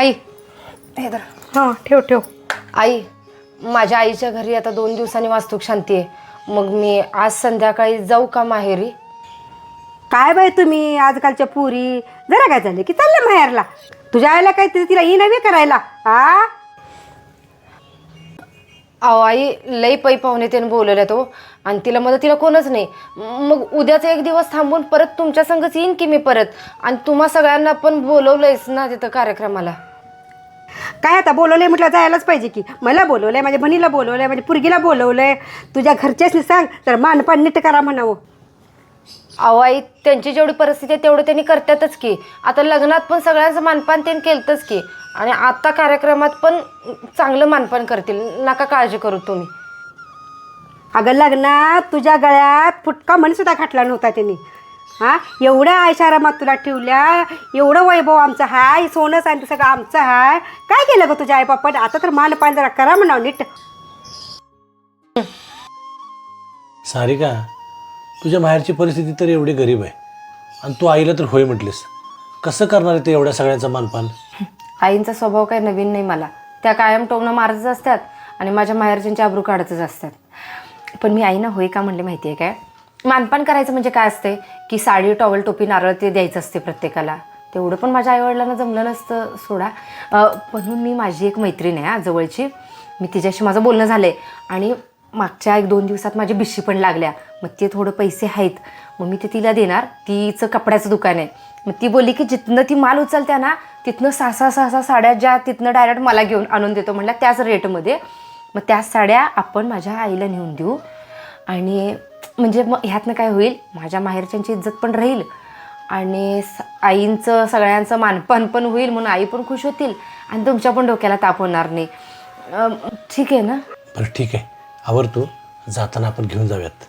आई. हे धर. हां ठेव ठेव. आई माझ्या आईच्या घरी आता दोन दिवसांनी वास्तूक शांती आहे. मग मी आज संध्याकाळी जाऊ का माहेरी? काय बाय तुम्ही? आजकालच्या पुरी. जरा काय झाले की चालले माहेरला? तुझ्या आईला काय तरी तिला ही नव्हे करायला? हा अहो आई लई पै पाहुणे त्याने बोलवल्या तो आणि तिला मदतीला कोणच नाही. मग उद्याचा एक दिवस थांबून परत तुमच्या संगच येईन की मी परत? आणि तुम्हा सगळ्यांना पण बोलवलंयच ना तिथं कार्यक्रमाला? काय आता बोलवलंय म्हटलं जायलाच पाहिजे की. मला बोलवलंय माझ्या बहिणीला बोलवलंय माझ्या पुरगीला बोलवलंय. तुझ्या घरच्याच सांग तर मानपान नीट करा म्हणावं. अहो आई त्यांची जेवढी परिस्थिती आहे तेवढं त्यांनी करतातच की. आता लग्नात पण सगळ्यांचं मानपान त्यांनी केलंच की. आणि आता कार्यक्रमात पण चांगलं मानपान करतील. नका काळजी करू तुम्ही. अगं लग्नात तुझ्या गळ्यात फुटका म्हण सुद्धा घातला नव्हता त्यांनी. हा? एवढ्या आयशारामात तुला ठेवल्या? एवढं वैभव आमचं हाय? सोनं सांगते सगळं आमचं हाय? काय केलं ग तुझ्या आईबापाने? आता तर मानपान जरा करा म्हणावं नीट. सारिका तुझ्या माहेरची परिस्थिती तर एवढी गरीब आहे. आणि तू आईला तर होय म्हटलीस. कसं करणार आहे ते एवढ्या सगळ्यांचं मानपान? आईंचा स्वभाव काही नवीन नाही मला. त्या कायम टोमणं मारतच असतात आणि माझ्या माहेरच्यांची आबरू काढतच असतात. पण मी आईनं होय का म्हणले माहिती आहे काय? मानपान करायचं म्हणजे काय असते? की साडी टॉवेल टोपी नारळ ते द्यायचं असते प्रत्येकाला. तेवढं पण माझ्या आईवडिलांना जमलं नसतं सोडा. म्हणून मी माझी एक मैत्रीण आहे जवळची. मी तिच्याशी माझं बोलणं झालं आहे आणि मागच्या एक दोन दिवसात माझी बिशी पण लागल्या. मग ते थोडं पैसे आहेत. मग मी ते तिला देणार. तिचं कपड्याचं दुकान आहे. मग ती बोलली की जिथनं ती माल उचलत्या ना तिथनं सहा सहा सहा सहा साड्या ज्या तिथनं डायरेक्ट मला घेऊन आणून देतो. म्हटलं त्याच रेटमध्ये. मग त्या साड्या आपण माझ्या आईला नेऊन देऊ. आणि म्हणजे मग ह्यातनं काय होईल? माझ्या माहेरच्यांची इज्जत पण राहील आणि स- आईंचं सगळ्यांचं मानपान पण होईल म्हणून आई पण खुश होतील आणि तुमच्या पण डोक्याला ताप होणार नाही. अं, ठीक आहे ना? बरं ठीक आहे. आवर तू जाताना आपण घेऊन जाऊयात.